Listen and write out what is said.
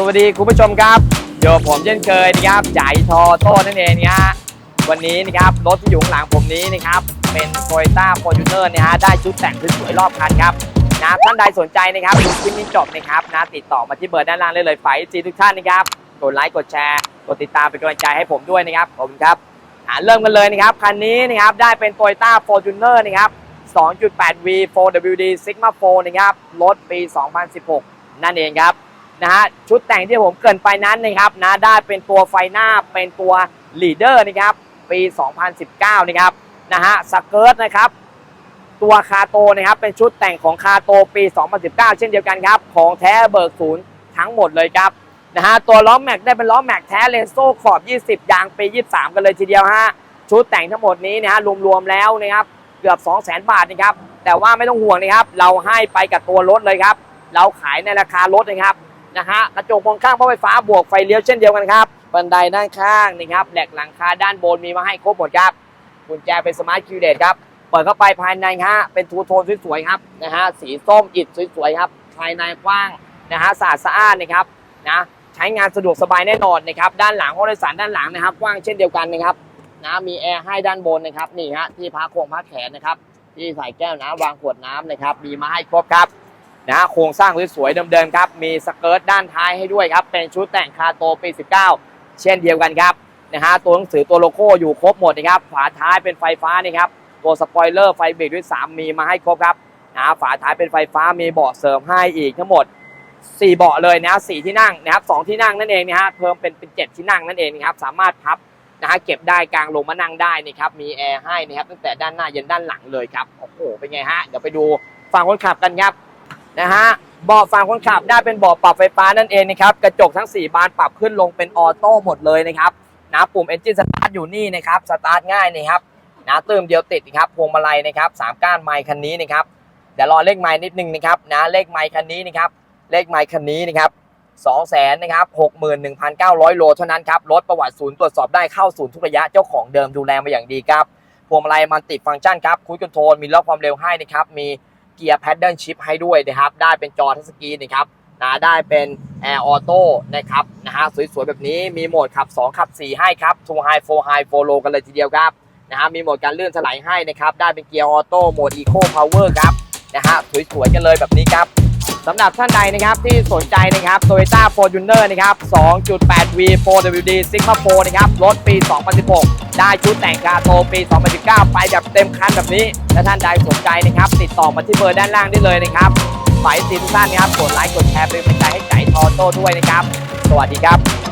สวัสดีคุณผู้ชมครับอยู่กับผมเช่นเคยนะครับจ่ายทอโต้นั่นเองนะฮะวันนี้นะครับรถที่อยู่ข้างหลังผมนี้นะครับเป็น Toyota Fortuner นะฮะได้ชุดแต่งสวยๆรอบคันครับนะท่านใดสนใจนะครับดูคลิปนี้จบนะครับนะติดต่อมาที่เบอร์ด้านล่างได้เลยฝ่ายจีทุกท่านนะครับกดไลค์กดแชร์กดติดตามเป็นกำลังใจให้ผมด้วยนะครับผมครับเริ่มกันเลยนะครับคันนี้นะครับได้เป็น Toyota Fortuner นะครับ 2.8V 4WD Sigma 4นะครับรถปี 2016 นั่นเองครับ นะฮะชุดแต่งที่ผมเกินไปนั้นนะครับนะได้เป็นตัวไฟหน้าเป็นตัวลีดเดอร์นะครับปี 2019 นะครับนะฮะสเกิร์ตนะครับตัวคาโตนะครับเป็นชุดแต่งของคาโตปี 2019 เช่นเดียวกันครับของแท้เบิกศูนย์ทั้งหมดเลยครับนะฮะตัวล้อแม็กได้เป็นล้อแม็กแท้เลนโซ่ขอบ 20 ยางปี 23 กันเลยทีเดียวฮะชุดแต่งทั้งหมดนี้นะฮะรวมๆแล้วนะครับเกือบ 200,000 บาทนะครับแต่ว่าไม่ต้องห่วงนะครับเราให้ไปกับตัวรถเลยครับเราขายในราคารถนะครับ นะฮะกระจกมองข้างเพราะไฟฟ้าบวกไฟเลี้ยวเช่นเดียวกันครับบันไดด้านข้างนะครับแหลกหลังคาด้านบนมีมาให้ครบหมดครับกุญแจเป็นสมาร์ทคิวเดตครับเปิดเข้าไปภายในฮะเป็นทูโทนสวยๆครับนะฮะสีส้มอิฐสวยๆครับภายในกว้างนะฮะสะอาดสะอานนะครับนะใช้งานสะดวกสบายแน่นอนนะครับด้านหลังห้องโดยสารด้านหลังนะครับกว้างเช่นเดียวกันนะครับนะมีแอร์ให้ด้านบนนะครับนี่ฮะที่พักโครงพักแขนนะครับที่ใส่แก้วน้ำวางขวดน้ำนะครับมีมาให้ครบครับ นะโครงสร้างสวยๆเดิมๆครับมีสเกิร์ตด้านท้ายให้ด้วยครับเป็นชุดแต่งคาโตปี 19 เช่นเดียวกันครับนะฮะตัวหนังสือตัวโลโก้อยู่ครบหมดนะครับฝาท้ายเป็นไฟฟ้านี่ครับตัวสปอยเลอร์ไฟเบรกด้วย 3 มีมาให้ครบครับนะฮะฝาท้ายเป็นไฟฟ้ามีเบาะเสริมให้อีกทั้งหมด 4 เบาะเลยนะสี่ที่นั่งนะครับสองที่นั่งนั่นเองนะฮะเพิ่มเป็นเป็นเจ็ดที่นั่งนั่นเองนะครับสามารถพับนะฮะเก็บได้กลางลงมานั่งได้นี่ครับมีแอร์ให้นะครับตั้งแต่ด้านหน้ายันด้านหลังเลยครับโอ้โหเป็นไงฮะเดี๋ยวไปดูฝั่งคนขับกันครับ นะฮะเบาะฝั่งคนขับได้เป็นเบาะปรับไฟฟ้านั่นเองนะครับกระจกทั้ง 4 บานปรับขึ้นลงเป็นออโต้หมดเลยนะครับนะปุ่ม Engine Start อยู่นี่นะครับสตาร์ทง่ายนะครับนะเติมเดียวติดนะครับพวงมาลัยนะครับสามก้านไมค์คันนี้นะครับเดี๋ยวรอเลขไมค์นิดนึงนะครับนะเลขไมค์คันนี้นะครับเลขไมค์คันนี้นะครับสองแสนนะครับหกหมื่นหนึ่งพันเก้าร้อยโลเท่านั้นครับรถประวัติศูนย์ตรวจสอบได้เข้าศูนย์ทุกระยะเจ้าของเดิมดูแลมาอย่างดีครับพวงมาลัยมันติดฟังก์ชันครับคุยคอนโทรลมีล็อกความเร็วให้นะครับมี เกียร์แพดเดิลชิพให้ด้วยนะครับ ได้เป็นจอทัชสกรีนนะครับนะได้เป็นแอร์ออโต้นะครับนะฮะสวยๆ แบบนี้มีโหมดขับ 2 ขับ 4 ให้ครับ2 High 4 High 4 Low กันเลยทีเดียวครับนะฮะมีโหมดการเลื่อนถลายให้นะครับ ได้เป็นเกียร์ออโต้โหมดอีโคพาวเวอร์ครับนะฮะสวยๆ กันเลยแบบนี้ครับ สำหรับท่านใดนะครับที่สนใจนะครับ Toyota Fortuner นะครับ 2.8V 4WD Sigma 4นะครับ รถปี 2016 ได้ชุดแต่งคาโตปี 2019 ไปแบบเต็มคันแบบนี้ และท่านใดสนใจนะครับ ติดต่อมาที่เบอร์ด้านล่างได้เลยนะครับฝ่ายสีทุกท่านนะครับ กดไลค์ กดแชร์เป็นกำลังใจให้ไก่ทอโต้ด้วยนะครับ สวัสดีครับ